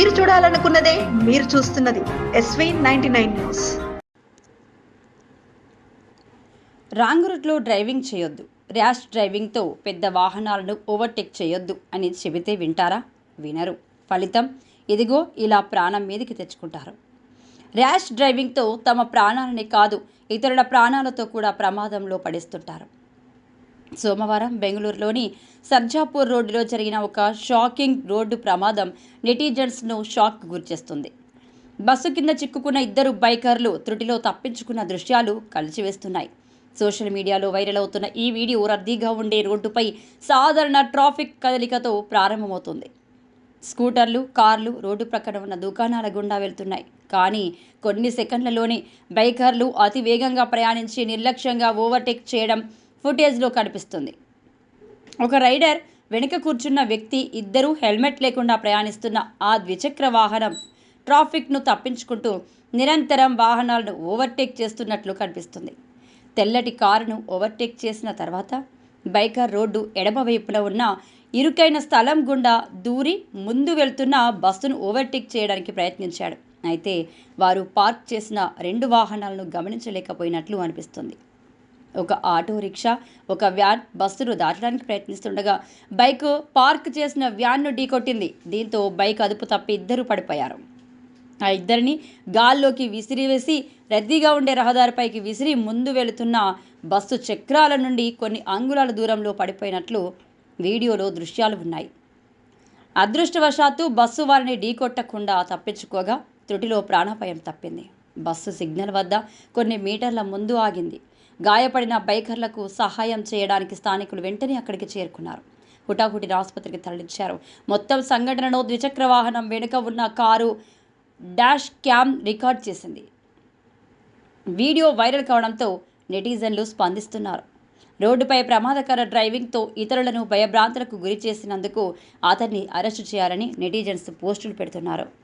మీరు చూడాలనుకున్నదే మీరు చూస్తున్నది SV ninety nine news wrong రూట్లో డ్రైవింగ్ చేయొద్దు. ర్యాష్ డ్రైవింగ్తో పెద్ద వాహనాలను ఓవర్టేక్ చేయొద్దు అని చెబితే వింటారా? వినరు. ఫలితం ఇదిగో ఇలా ప్రాణం మీదకి తెచ్చుకుంటారు. ర్యాష్ డ్రైవింగ్తో తమ ప్రాణాలని కాదు ఇతరుల ప్రాణాలతో కూడా ప్రమాదంలో పడిస్తుంటారు. సోమవారం బెంగళూరులోని సర్జాపూర్ రోడ్డులో జరిగిన ఒక షాకింగ్ రోడ్డు ప్రమాదం నెటిజన్స్ను షాక్ గురిచేస్తుంది. బస్సు కింద చిక్కుకున్న ఇద్దరు బైకర్లు త్రుటిలో తప్పించుకున్న దృశ్యాలు కలిచివేస్తున్నాయి సోషల్ మీడియాలో వైరల్ అవుతున్న ఈ వీడియో రద్దీగా ఉండే రోడ్డుపై సాధారణ ట్రాఫిక్ కదలికతో ప్రారంభమవుతుంది. స్కూటర్లు కార్లు రోడ్డు ప్రక్కన ఉన్న దుకాణాల గుండా వెళ్తున్నాయి. కానీ కొన్ని సెకండ్లలోనే బైకర్లు అతి వేగంగా ప్రయాణించి నిర్లక్ష్యంగా ఓవర్టేక్ చేయడం ఫుటేజ్లో కనిపిస్తుంది. ఒక రైడర్ వెనుక కూర్చున్న వ్యక్తి ఇద్దరూ హెల్మెట్ లేకుండా ప్రయాణిస్తున్న ఆ ద్విచక్ర వాహనం ట్రాఫిక్ను తప్పించుకుంటూ నిరంతరం వాహనాలను ఓవర్టేక్ చేస్తున్నట్లు కనిపిస్తుంది. తెల్లటి కారును ఓవర్టేక్ చేసిన తర్వాత బైకర్ రోడ్డు ఎడమవైపున ఉన్న ఇరుకైన స్థలం గుండా దూరి ముందు వెళ్తున్న బస్సును ఓవర్టేక్ చేయడానికి ప్రయత్నించాడు. అయితే వారు పార్క్ చేసిన రెండు వాహనాలను గమనించలేకపోయినట్లు అనిపిస్తుంది. ఒక ఆటో రిక్షా ఒక వ్యాన్ బస్సును దాటడానికి ప్రయత్నిస్తుండగా బైక్ పార్క్ చేసిన వ్యాన్ను ఢీకొట్టింది. దీంతో బైక్ అదుపు తప్పి ఇద్దరు పడిపోయారు. ఆ ఇద్దరిని గాల్లోకి విసిరివేసి రద్దీగా ఉండే రహదారిపైకి విసిరి ముందు వెళుతున్న బస్సు చక్రాల నుండి కొన్ని అంగుళాల దూరంలో పడిపోయినట్లు వీడియోలో దృశ్యాలు ఉన్నాయి. అదృష్టవశాత్తు బస్సు వారిని ఢీకొట్టకుండా తప్పించుకోగా త్రుటిలో ప్రాణాపాయం తప్పింది. బస్సు సిగ్నల్ వద్ద కొన్ని మీటర్ల ముందు ఆగింది. గాయపడిన బైకర్లకు సహాయం చేయడానికి స్థానికులు వెంటనే అక్కడికి చేరుకున్నారు. హుటాహుటిన ఆసుపత్రికి తరలించారు. మొత్తం సంఘటనను ద్విచక్ర వాహనం వెనుక ఉన్న కారు డాష్ క్యామ్ రికార్డ్ చేసింది. వీడియో వైరల్ కావడంతో నెటిజన్లు స్పందిస్తున్నారు. రోడ్డుపై ప్రమాదకర డ్రైవింగ్తో ఇతరులను భయభ్రాంతులకు గురి చేసినందుకు అతన్ని అరెస్టు చేయాలని నెటిజన్స్ పోస్టులు పెడుతున్నారు.